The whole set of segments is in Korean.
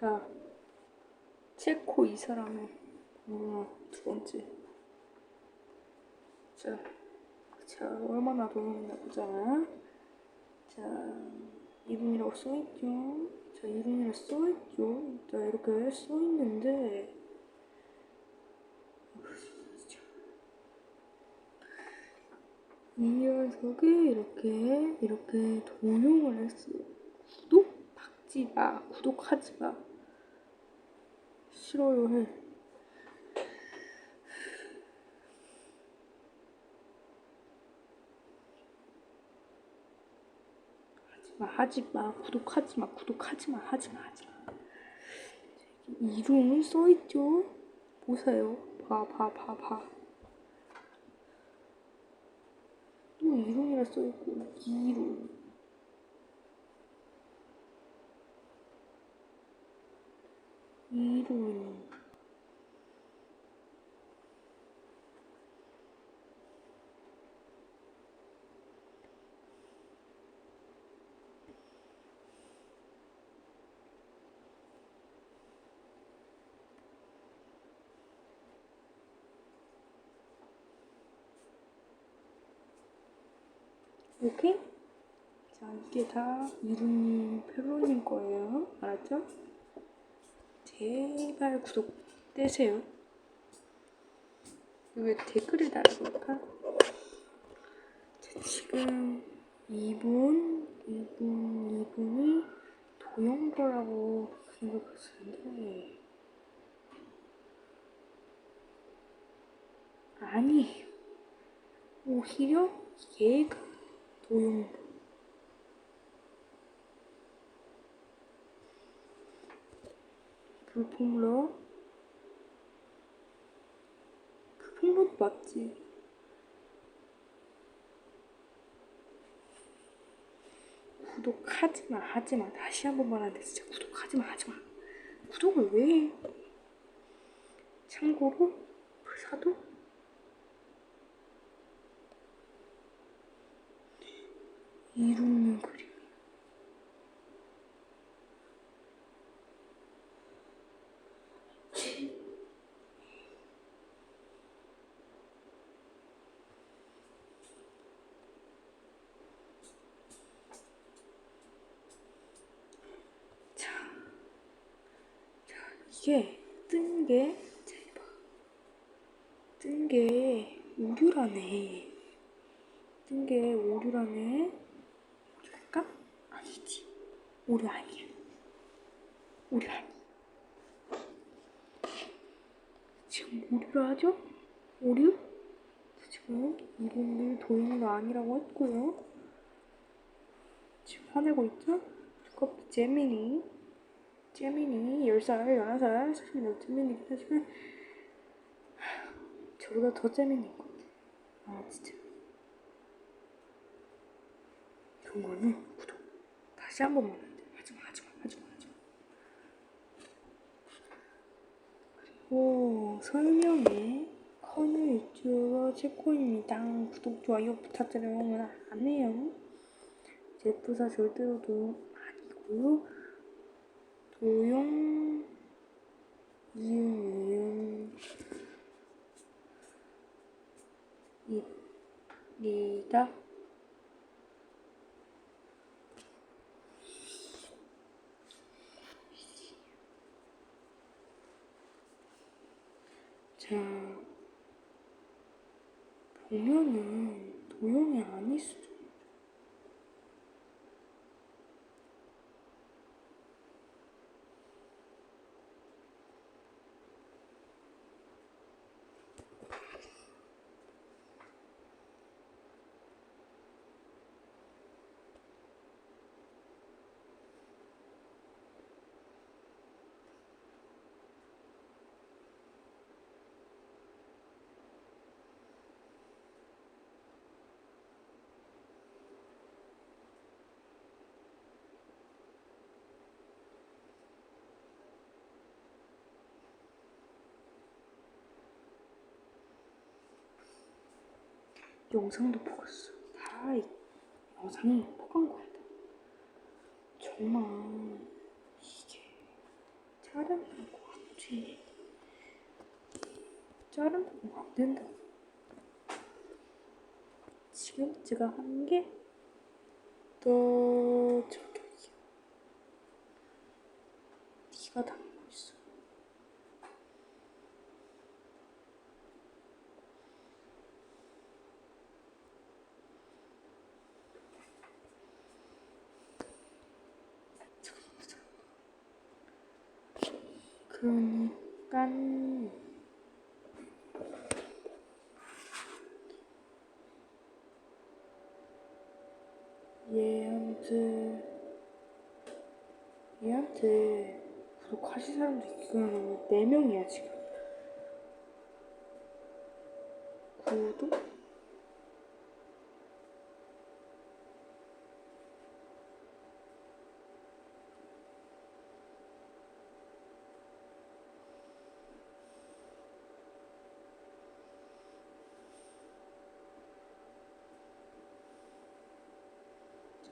자, 체코 이 사람의 어, 두 번째. 자, 자 얼마나 도움이나 보자. 자, 이름이라고 써있죠. 자, 이름이라고 써있죠. 자, 이렇게 써있는데 이 녀석이 이렇게 이렇게 도용을 했어요. 구독 박지 마, 구독하지 마. 싫어요 해. 하지 마, 하지 마, 구독하지 마, 구독하지 마, 하지 마, 하지 마. 이름은 써있죠? 보세요. 봐, 봐, 봐, 봐. 또 이름이라 써있고, 이름. 이름. 이렇게? 자, 이게 다 이름이 페로님 거예요. 알았죠? 제발 구독 떼세요. 왜 댓글을 달아볼까? 자, 지금 이분, 이분, 이분이 도용거라고 생각하시는데 아니 오히려 얘가 도용 불품러 불품러 맞지? 구독하지마 하지마 다시 한 번만 하는데 진짜 구독하지마 하지마 구독을 왜 해? 참고로 불사도 이루는 그림 자, 자 이게 뜬 게, 자, 이봐. 뜬게 오류라네. 뜬 게 오류라네. 오류일까? 아니지. 오류 아니야. 오류 아니야. 지금 오류라 하죠? 오류? 지금 이분들 도인도 아니라고 했고요. 지금 화내고 있죠? 커피 제미니. 제미니 10살, 11살, 사실 내 제미니긴 하지만 저보다 더 재밌는 것 같아. 아, 진짜. 이런 거는 구독. 다시 한 번만 하는데. 하지마, 하지마, 하지마, 하지마. 그리고 설명에 커뮤 유튜버 체코입니다. 구독, 좋아요 부탁드려요. 안 해요. 제프사 절대로 도용 아니고요. 도용, 이응, 이응. 입니다. 자, 보면은 도용이 아닐 수도. 영상도. 다 이- 영상이 포간 거야. 다. 정말 이게 그렇지. 자르면 안 된다. 지금 제가 한게더 저격이야. 네가 담고 있어. 잠깐만, 잠깐만. 그러니까 얘한테 얘한테 구독하신 사람도 있고 네 명이야 지금. 구독?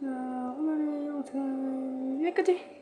자 오늘의 영상 여기까지